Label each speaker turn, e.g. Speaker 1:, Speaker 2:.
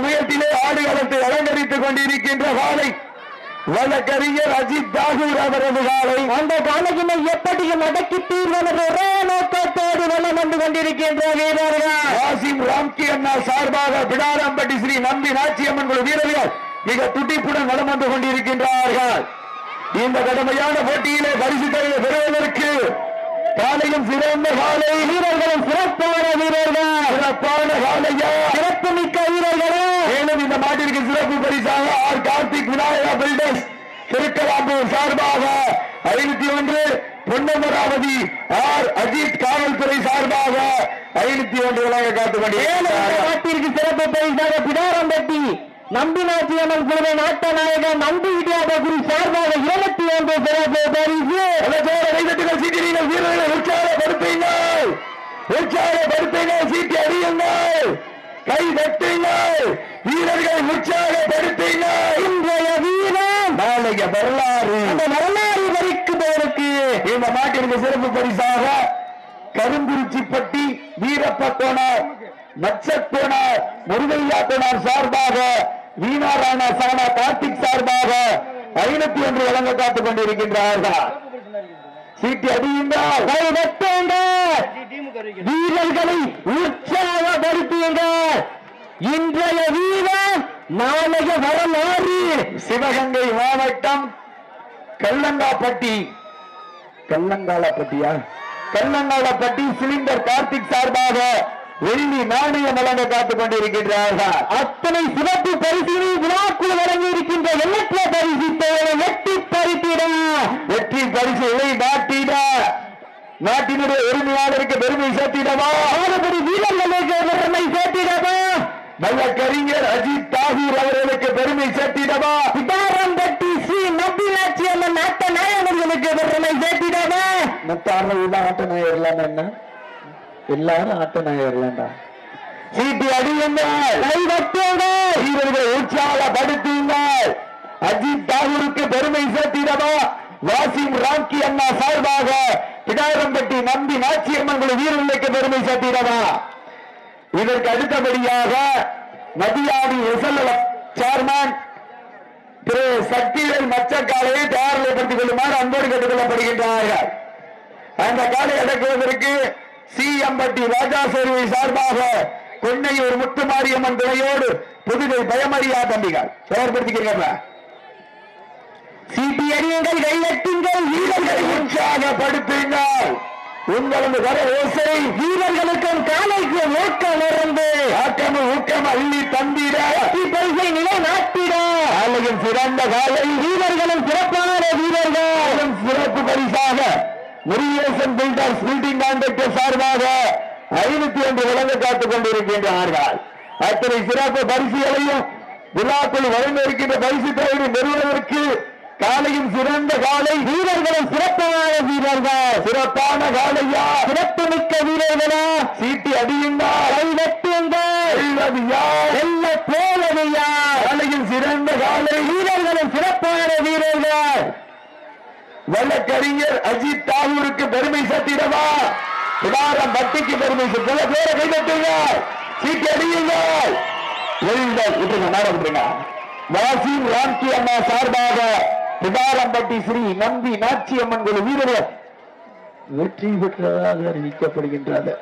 Speaker 1: சமயத்திலே ஆடுகளத்தை அலங்கரித்துக் கொண்டிருக்கின்ற காலை வழக்கறிஞர் அஜித் தாகூர் அவரது காலை.
Speaker 2: அந்த காலையினை எப்படியும் அடக்கி தீர்வனது ஒரே நோக்கத்தோடு வளம் வந்து கொண்டிருக்கின்ற வீரர்கள்.
Speaker 1: வாசிம் ராம்கி அண்ணா சார்பாக பிடாரம்பட்டி ஸ்ரீ நம்பி நாச்சியம்மன் குழு வீரர்கள் மிக துடிப்புடன் வலம் வந்து கொண்டிருக்கின்றார்கள். இந்த கடுமையான போட்டியிலே பரிசு தொகையை பெறுவதற்கு காலையும் சிறந்த காலை.
Speaker 2: வீரர்களும் சிறப்பான வீரர்கள்.
Speaker 1: சிறப்பான காலையா?
Speaker 2: சிறப்பு மிக்க
Speaker 1: மாட்டிற்கு சிறப்பு பரிசாக ஆர் கார்த்திக் விநாயகா பில்டர்ஸ் திருக்கலாம்பூர் சார்பாக ஐநூத்தி ஒன்று பொன்னமராவதி ஆர் அஜித் காவல்துறை சார்பாக ஐநூத்தி ஒன்று
Speaker 2: இந்த
Speaker 1: கொண்டிருக்கிறார்கள்
Speaker 2: நாட்டிற்கு சிறப்பு பரிசாக பிடாரம்பட்டி நம்பிநாச்சியம்மன் குழுவை நாட்ட நாயகர் நம்பி வித்யாபகுரி சார்பாக இருபத்தி ஒன்று சிறப்பு பரிசு.
Speaker 1: கைதட்டுகள் சீட்டினீர்கள் வீரர்களை உற்சாகப்படுத்துங்கள். உற்சாகப்படுத்துங்கள் சீட்டி அடியுங்கள். கை தட்டுங்கள் வீரர்களை உற்சாகப்படுத்துங்கள்
Speaker 2: இன்றைய வீரம்.
Speaker 1: நாளைய வரலாறு.
Speaker 2: அந்த வரலாறு வரிக்குபவருக்கு
Speaker 1: இந்த நாட்டிற்கு சிறப்பு பரிசாக கருங்குறிச்சிப்பட்டி வீரப்ப கோனார் மச்சக் கோனார் முருகையா கோனார் சார்பாக வீணாராணா சானா கார்த்திக் சார்பாக ஐநூத்தி ஒன்று வழங்க காத்துக் கொண்டிருக்கின்றார்கள். சீட்டி
Speaker 2: தட்டுங்கள் வீரர்களை உற்சாகப்படுத்துங்கள் இன்றைய வீரம் நாளைய வரலாறு.
Speaker 1: சிவகங்கை மாவட்டம் கல்லங்காப்பட்டி. கல்லங்காலப்பட்டியா? கல்லங்காலப்பட்டி சிலிண்டர் கார்த்திக் சார்பாக வெள்ளி நாணயம் வழங்க காத்துக் கொண்டிருக்கின்றார்கள்.
Speaker 2: அத்தனை சிறப்பு பரிசினை விழாக்குள் வழங்கி இருக்கின்ற எண்ணற்ற பரிசு வெட்டி பரிசிட.
Speaker 1: வெற்றி பரிசுகளை நாட்டிட. நாட்டினுடைய உரிமையாளருக்கு பெருமை சேர்த்திடவா?
Speaker 2: வீரர்களுக்கு
Speaker 1: நல்ல கறிஞர் அஜித் தாகூர் அவர்களுக்கு பெருமை சேர்த்திடவா?
Speaker 2: பிடாரம்பட்டி ஸ்ரீ நம்பிநாச்சி அம்மன் நாட்ட நாயகர்களுக்கு பெருமை சேர்த்திடவா?
Speaker 1: மத்த ஆறுல ஆட்ட நாயர்லாம் என்ன? எல்லாரும் ஆட்ட நாயர்லாம்டா சீட்டி அடியுங்கள்
Speaker 2: கைதட்டுங்கள்
Speaker 1: வீரர்களை உற்சாகப்படுத்துங்கள். அஜித் தாகூருக்கு பெருமை சேர்த்திடவா? வாசிம் ராம்கி அண்ணா சார்பாக பிடாரம்பட்டி நம்பி நாச்சியம்மன் வீரர்களுக்கு பெருமை சேர்த்திடவா? இதற்கு அடுத்தபடியாக மதியாடி எஸ்எல்எல் சேர்மேன் திரு சக்திவேல் மச்சக்காலையை தயாரிலைப்படுத்திக் கொள்ளுமாறு அன்போடு கேட்டுக் கொள்ளப்படுகின்றார்கள் அந்த காலை அடக்குவதற்கு சி எம்பட்டி ராஜா சேருவை சார்பாக கொன்னையூர் முத்துமாரியம்மன் துணையோடு புதுகை பயமறியா தம்பிகள். தயார்படுத்திக்கிறீங்க
Speaker 2: சீட்டி அடியுங்கள்
Speaker 1: வீரர்களை உற்சாகப்படுத்துங்கள். உங்களது வர ஓசை
Speaker 2: வீரர்களுக்கும் ஊக்கம் இருந்து
Speaker 1: ஆக்கம் ஊக்கம் அள்ளி தந்திட
Speaker 2: வெற்றி பரிசை நிலைநாட்டிட
Speaker 1: காலையும் சிறந்த காலை.
Speaker 2: வீரர்களும் சிறப்பான வீரர்கள்.
Speaker 1: சிறப்பு பரிசாக முருகேசன் பில்டர்ஸ் பில்டிங் கான்ட்ராக்டர் சார்பாக ஐநூத்தி ஒன்று வழங்க காத்துக் கொண்டிருக்கின்றார்கள். அத்தனை சிறப்பு பரிசுகளையும் விழாக்குள் வழங்க இருக்கின்ற பரிசு தொகையை நிறுவனத்திற்கு காலையும் சிறந்த காலை
Speaker 2: வீரர்களும் சிறப்பான வீரர்கள்.
Speaker 1: சிறப்பான காலையா?
Speaker 2: சிறப்பு மிக்க வீரர்களா?
Speaker 1: சீட்டி அடியுங்கள்
Speaker 2: கைதட்டுங்கள்
Speaker 1: வெல்வது யார்
Speaker 2: வெல்ல
Speaker 1: காலையும் சிறந்த காலை
Speaker 2: வீரர்களும் சிறப்பான வீரர்கள்.
Speaker 1: வழக்கறிஞர் அஜித் தாகூருக்கு பெருமை சேர்த்திடவா பிடாரம் பட்டிக்கு பெருமை சேர்த்து பேரை கைதட்டுங்க சீட்டி அடியுங்கள் எழுந்தல் விட்டுருங்க நேரம் விட்டுருங்க. வாசிம் ராம்கி அம்மா சார்பாக பிடாரம்பட்டி ஸ்ரீ நம்பி நாச்சியம்மன் குழு வீரர்கள். வெற்றி பெற்றதாக அறிவிக்கப்படுகின்றனர்